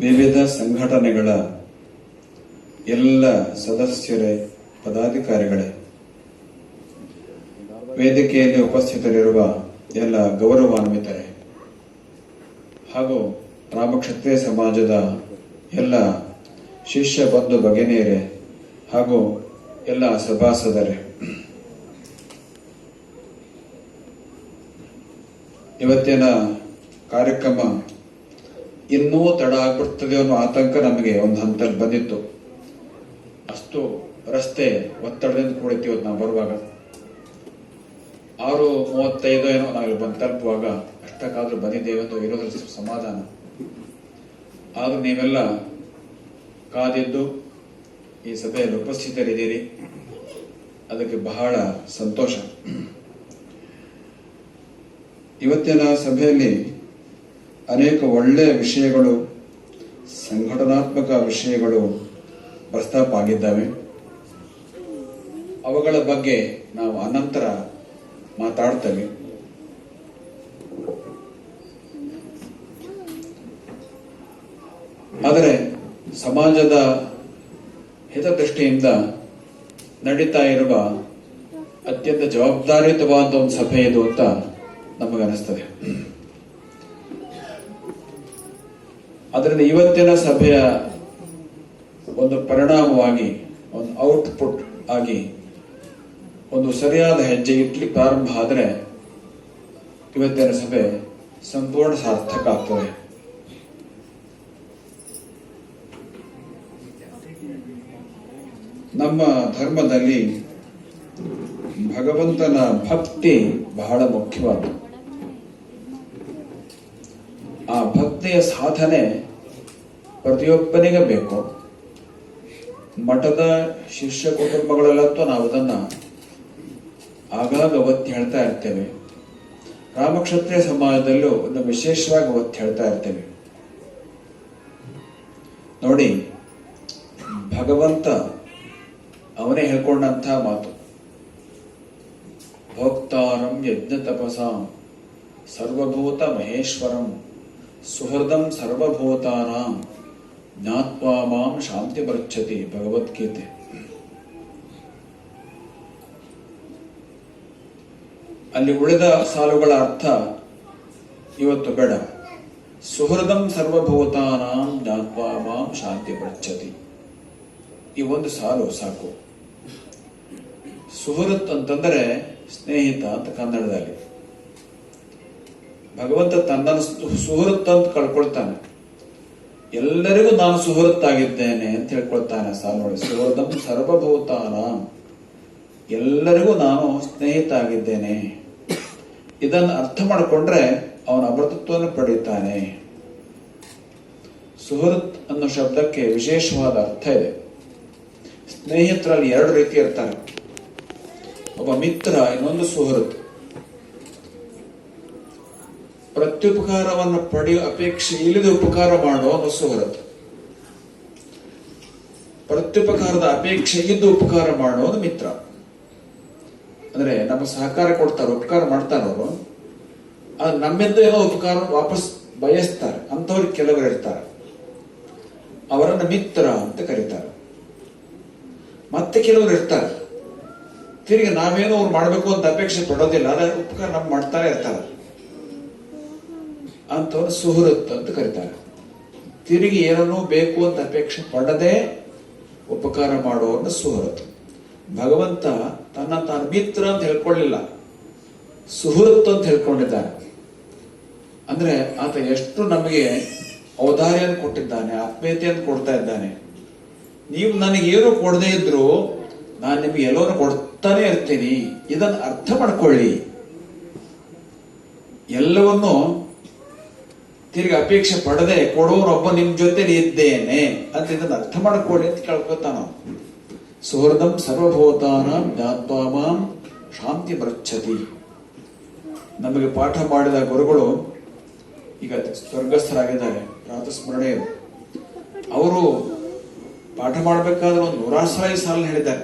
ವಿವಿಧ ಸಂಘಟನೆಗಳ ಎಲ್ಲ ಸದಸ್ಯರೇ, ಪದಾಧಿಕಾರಿಗಳೇ, ವೇದಿಕೆಯಲ್ಲಿ ಉಪಸ್ಥಿತರಿರುವ ಎಲ್ಲ ಗೌರವಾನ್ವಿತರೇ ಹಾಗೂ ರಾಮಕ್ಷತ್ರಿಯ ಸಮಾಜದ ಎಲ್ಲ ಶಿಷ್ಯ ಬಂಧು ಬಗೆನೇರೆ ಹಾಗೂ ಎಲ್ಲ ಸಭಾಸದರೇ. ಇವತ್ತಿನ ಕಾರ್ಯಕ್ರಮ ಇನ್ನೂ ತಡ ಆಗ್ಬಿಡ್ತದೆ ಅನ್ನೋ ಆತಂಕ ನಮಗೆ ಒಂದು ಹಂತದಲ್ಲಿ ಬಂದಿತ್ತು. ಅಷ್ಟು ರಸ್ತೆ ಒತ್ತಡದಿಂದ ಕೂಡಿತ್ತು ಇವತ್ತು ನಾವು ಬರುವಾಗ. ಆರು ಮೂವತ್ತೈದು ಏನೋ ನಾವು ಬಂದು ತಲುಪುವಾಗ ಅಷ್ಟಕ್ಕಾದ್ರೂ ಬಂದಿದ್ದೇವೆ ಅಂತ ಇರೋದ್ರ ಸಮಾಧಾನ. ಆದ್ರೂ ನೀವೆಲ್ಲ ಕಾದಿದ್ದು ಈ ಸಭೆಯಲ್ಲಿ ಉಪಸ್ಥಿತರಿದ್ದೀರಿ. ಅದಕ್ಕೆ ಬಹಳ ಸಂತೋಷ. ಇವತ್ತಿನ ಸಭೆಯಲ್ಲಿ ಅನೇಕ ಒಳ್ಳೆಯ ವಿಷಯಗಳು, ಸಂಘಟನಾತ್ಮಕ ವಿಷಯಗಳು ಪ್ರಸ್ತಾಪ ಆಗಿದ್ದಾವೆ. ಅವುಗಳ ಬಗ್ಗೆ ನಾವು ಅನಂತರ ಮಾತಾಡ್ತೇವೆ. ಆದರೆ ಸಮಾಜದ ಹಿತದೃಷ್ಟಿಯಿಂದ ನಡೀತಾ ಇರುವ ಅತ್ಯಂತ ಜವಾಬ್ದಾರಿಯುತವಾದ ಒಂದು ಸಭೆ ಇದು ಅಂತ ನಮಗನಿಸ್ತದೆ ಅದರಿಂದ ಇವತ್ತಿನ ಸಭೆಯ ಒಂದು ಪರಿಣಾಮವಾಗಿ, ಒಂದು ಔಟ್ಪುಟ್ ಆಗಿ, ಒಂದು ಸರಿಯಾದ ಹೆಜ್ಜೆ ಇಟ್ಲಿ ಪ್ರಾರಂಭ ಆದರೆ ಇವತ್ತಿನ ಸಭೆ ಸಂಪೂರ್ಣ ಸಾರ್ಥಕ ಆಗ್ತದೆ. ನಮ್ಮ ಧರ್ಮದಲ್ಲಿ ಭಗವಂತನ ಭಕ್ತಿ ಬಹಳ ಮುಖ್ಯವಾದ ಆ ಭಕ್ತಿಯ ಸಾಧನೆ ಪ್ರತಿಯೊಬ್ಬನಿಗೆ ಬೇಕು ಮಠದ ಶಿಷ್ಯ ಕುಟುಂಬಗಳಲ್ಲಂತೂ ನಾವು ಅದನ್ನ ಆಗಾಗ ಒತ್ತಿ ಹೇಳ್ತಾ ಇರ್ತೇವೆ. ರಾಮಕ್ಷತ್ರಿಯ ಸಮಾಜದಲ್ಲೂ ಒಂದು ವಿಶೇಷವಾಗಿ ಒತ್ತಿ ಹೇಳ್ತಾ ಇರ್ತೇವೆ. ನೋಡಿ, ಭಗವಂತ ಅವನೇ ಹೇಳ್ಕೊಂಡಂಥ ಮಾತು. ಭೋಕ್ತಾರಂ ಯಜ್ಞ ತಪಸಾಂ ಸರ್ವಭೂತ ಮಹೇಶ್ವರಂ. ಸುಹೃದಂ ಸರ್ವಭೂತಾನಾಂ ಜ್ಞಾತ್ವಾ ಮಾಂ ಶಾಂತಿ ಬೃಚ್ಛತಿ ಭಗವದ್ಗೀತೆ. ಅಲ್ಲಿ ಉಳಿದ ಸಾಲುಗಳ ಅರ್ಥ ಇವತ್ತು ಬೇಡ. ಸುಹೃದಂ ಸರ್ವಭೂತಾನಾಂ ಜ್ಞಾತ್ವಾ ಮಾಂ ಶಾಂತಿ ಬೃಚ್ಛತಿ ಈ ಒಂದು ಸಾಲು ಸಾಕು. ಸುಹೃತ್ ಅಂತಂದರೆ ಸ್ನೇಹಿತ ಅಂತ ಕನ್ನಡದಲ್ಲಿ. ಭಗವಂತ ತನ್ನನ್ನು ಸುಹೃತ್ ಅಂತ ಕಳ್ಕೊಳ್ತಾನೆ. ಎಲ್ಲರಿಗೂ ನಾನು ಸುಹೃತ್ತಾಗಿದ್ದೇನೆ ಅಂತ ಹೇಳ್ಕೊಳ್ತಾನೆ ಸಾಲ ನೋಡಿ ಸುಹೃದಂ ಸರ್ವಭೂತಾನ. ಎಲ್ಲರಿಗೂ ನಾನು ಸ್ನೇಹಿತ ಆಗಿದ್ದೇನೆ ಇದನ್ನು ಅರ್ಥ ಮಾಡಿಕೊಂಡ್ರೆ ಅವನ ಅಮೃತತ್ವವನ್ನು ಪಡೆಯುತ್ತಾನೆ. ಸುಹೃತ್ ಅನ್ನೋ ಶಬ್ದಕ್ಕೆ ವಿಶೇಷವಾದ ಅರ್ಥ ಇದೆ. ಸ್ನೇಹಿತರಲ್ಲಿ ಎರಡು ರೀತಿ ಇರ್ತಾರೆ. ಒಬ್ಬ ಮಿತ್ರ, ಇನ್ನೊಂದು ಸುಹೃತ್. ಪ್ರತ್ಯುಪಕಾರವನ್ನು ಪಡೆಯುವ ಅಪೇಕ್ಷೆ ಇಲ್ಲದೆ ಉಪಕಾರ ಮಾಡುವ ಹೊರತು. ಪ್ರತ್ಯುಪಕಾರದ ಅಪೇಕ್ಷೆ ಇದ್ದು ಉಪಕಾರ ಮಾಡುವುದು ಮಿತ್ರ. ಅಂದ್ರೆ ನಮ್ಮ ಸಹಕಾರ ಕೊಡ್ತಾರೆ, ಉಪಕಾರ ಮಾಡ್ತಾರ ಅವರು. ಅದು ನಮ್ಮಿಂದ ಏನೋ ಉಪಕಾರ ವಾಪಸ್ ಬಯಸ್ತಾರೆ. ಅಂತವ್ರು ಕೆಲವರು ಇರ್ತಾರೆ. ಅವರನ್ನು ಮಿತ್ರ ಅಂತ ಕರೀತಾರೆ. ಮತ್ತೆ ಕೆಲವರು ಇರ್ತಾರೆ. ತಿರುಗಿ ನಾವೇನೋ ಅವ್ರು ಮಾಡಬೇಕು ಅಂತ ಅಪೇಕ್ಷೆ ಪಡೋದಿಲ್ಲ, ಆದರೆ ಉಪಕಾರ ನಮ್ಗೆ ಮಾಡ್ತಾರೆ ಇರ್ತಾರೆ. ಅಂತವ್ರು ಸುಹೃತ್ ಅಂತ ಕರೀತಾರೆ. ತಿರುಗಿ ಏನನ್ನೂ ಬೇಕು ಅಂತ ಅಪೇಕ್ಷೆ ಪಡದೆ ಉಪಕಾರ ಮಾಡುವವನ್ನ ಸುಹೃತ್. ಭಗವಂತ ತನ್ನ ತಾನು ಮಿತ್ರ ಅಂತ ಹೇಳ್ಕೊಳ್ಳಿಲ್ಲ. ಸುಹೃತ್ ಅಂತ ಹೇಳ್ಕೊಂಡಿದ್ದಾನೆ. ಅಂದ್ರೆ ಆತ ಎಷ್ಟು ನಮಗೆ ಔದಾರ್ಯನ್ ಕೊಟ್ಟಿದ್ದಾನೆ, ಆತ್ಮೀಯತೆಯನ್ನು ಕೊಡ್ತಾ ಇದ್ದಾನೆ. ನೀವು ನನಗೆ ಏನು ಕೊಡದೇ ಇದ್ರು ನಾನು ನಿಮ್ಗೆ ಎಲ್ಲರೂ ಕೊಡ್ತಾನೆ ಇರ್ತೀನಿ. ಇದನ್ನು ಅರ್ಥ ಮಾಡ್ಕೊಳ್ಳಿ. ಎಲ್ಲವನ್ನು ತಿರುಗಿ ಅಪೇಕ್ಷೆ ಪಡದೆ ಕೊಡೋರೊಬ್ಬ ನಿಮ್ ಜೊತೆ ಇದ್ದೇನೆ ಅಂತ ಇದನ್ನ ಅರ್ಥ ಮಾಡ್ಕೊಳ್ಳಿ ಅಂತ ಕೇಳ್ಕೊತಾನ ಸುಹೃದಂ ಸರ್ವಭೂತಾನ ಶಾಂತಿ ಮೃಚ್ಛತಿ. ನಮಗೆ ಪಾಠ ಮಾಡಿದ ಗುರುಗಳು ಈಗ ಸ್ವರ್ಗಸ್ಥರಾಗಿದ್ದಾರೆ ಪ್ರಾತಸ್ಮರಣೆಯರು ಅವರು ಪಾಠ ಮಾಡಬೇಕಾದ್ರೆ ಒಂದು ನೂರಾರು ಸಲ ಈ ಸಾಲ ಹೇಳಿದ್ದಾರೆ.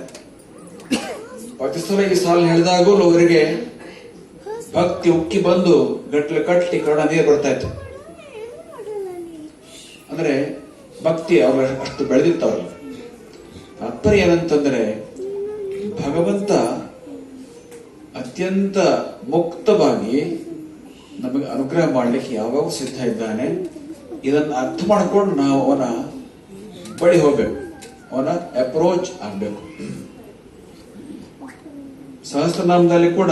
ಸಲ ಈ ಸಾಲ ಹೇಳಿದಾಗಲೂ ಅವರಿಗೆ ಭಕ್ತಿ ಉಕ್ಕಿ ಬಂದು ಗಟ್ಲೆ ಕಟ್ಟಿ ಕರ್ಣ ನೀರು ಬರ್ತಾ ಇತ್ತು. ಅಂದ್ರೆ ಭಕ್ತಿ ಅವರು ಅಷ್ಟು ಬೆಳೆದಿರ್ತಾವಲ್ಲ ತಾತ್ಪರ್ಯ ಏನಂತಂದ್ರೆ ಭಗವಂತ ಅತ್ಯಂತ ಮುಕ್ತವಾಗಿ ನಮಗೆ ಅನುಗ್ರಹ ಮಾಡಲಿಕ್ಕೆ ಯಾವಾಗ ಸಿದ್ಧ ಇದ್ದಾನೆ. ಇದನ್ನ ಅರ್ಥ ಮಾಡ್ಕೊಂಡು ನಾವು ಅವನ ಬಳಿ ಹೋಗ್ಬೇಕು. ಅವನ ಅಪ್ರೋಚ್ ಆಗ್ಬೇಕು. ಸಹಸ್ರನಾಮದಲ್ಲಿ ಕೂಡ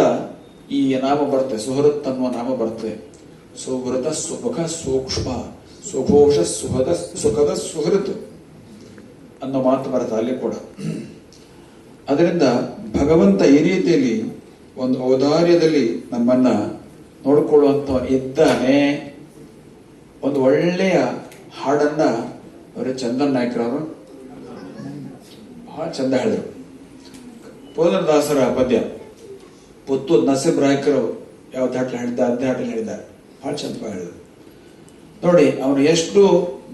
ಈ ನಾಮ ಬರುತ್ತೆ. ಸುಹೃತ್ ಅನ್ನುವ ನಾಮ ಬರುತ್ತೆ. ಸುಹೃತ ಸುಮುಖ ಸೂಕ್ಷ್ಮ. ಸುಘೋಷ ಸುಹದ ಸುಖದ ಸುಹೃತ್ ಅನ್ನೋ ಮಾತು ಬರುತ್ತೆ ಅಲ್ಲಿ ಕೂಡ. ಅದರಿಂದ ಭಗವಂತ ಈ ರೀತಿಯಲ್ಲಿ ಒಂದು ಔದಾರ್ಯದಲ್ಲಿ ನಮ್ಮನ್ನ ನೋಡಿಕೊಳ್ಳುವಂತ ಇದ್ದಾನೆ, ಒಂದು ಒಳ್ಳೆಯ ಹಾಡನ್ನ ಅವರ ಚಂದನ್ ನಾಯ್ಕರವರು ಬಹಳ ಚಂದ ಹೇಳಿದರು. ಪುರಂದರದಾಸರ ಪದ್ಯ, ಪುತ್ತೂರ್ ನಸೀಬ್ ರಾಯ್ಕರು ಯಾವ ದಾಟ್ಲಿ ಹೇಳಿದ್ದಾರೆ ಅದೇ ಹಾಟಲ್ಲಿ ಹೇಳಿದ್ದಾರೆ. ಬಹಳ ಚಂದ ಹೇಳಿದರು. ನೋಡಿ, ಅವನು ಎಷ್ಟು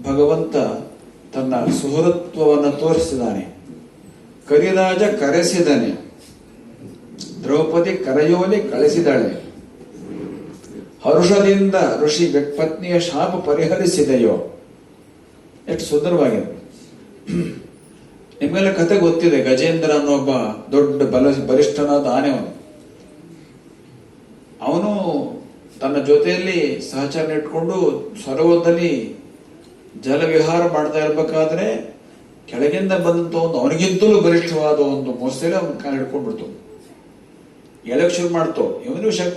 ಭಗವಂತ ತನ್ನ ಸುಹೃತ್ವವನ್ನು ತೋರಿಸಿದಾನೆ ಕರಿರಾಜ ಕರೆಸಿದನೆ. ದ್ರೌಪದಿ ಕರೆಯೋಲಿ ಕಳಿಸಿದಾಳೆ ಹರುಷದಿಂದ ಋಷಿ ಪತ್ನಿಯ ಶಾಪ ಪರಿಹರಿಸಿದೆಯೋ? ಎಷ್ಟು ಸುಂದರವಾಗಿದೆ. ನಿಮ್ಮೆಲ್ಲ ಕತೆ ಗೊತ್ತಿದೆ, ಗಜೇಂದ್ರ ಒಬ್ಬ ದೊಡ್ಡ ಬಲ, ಬಲಿಷ್ಠನಾದ ಆನೆವನು. ಅವನು ತನ್ನ ಜೊತೆಯಲ್ಲಿ ಸಹಚಾರ ಇಟ್ಕೊಂಡು ಸರೋವರದಲ್ಲಿ ಜಲವಿಹಾರ ಮಾಡ್ತಾ ಇರ್ಬೇಕಾದ್ರೆ ಕೆಳಗಿಂದ ಬಂದಂತ ಒಂದು ಅವನಿಗಿಂತಲೂ ಬಲಿಷ್ಠವಾದ ಒಂದು ಮೊಸಳೆ ಅವನ ಕಾಲ ಹಿಡ್ಕೊಂಡ್ಬಿಡ್ತು ಎಲೆಕ್ಷನ್ ಶುರು ಮಾಡ್ತು ಇವನು ಶಕ್ತಿ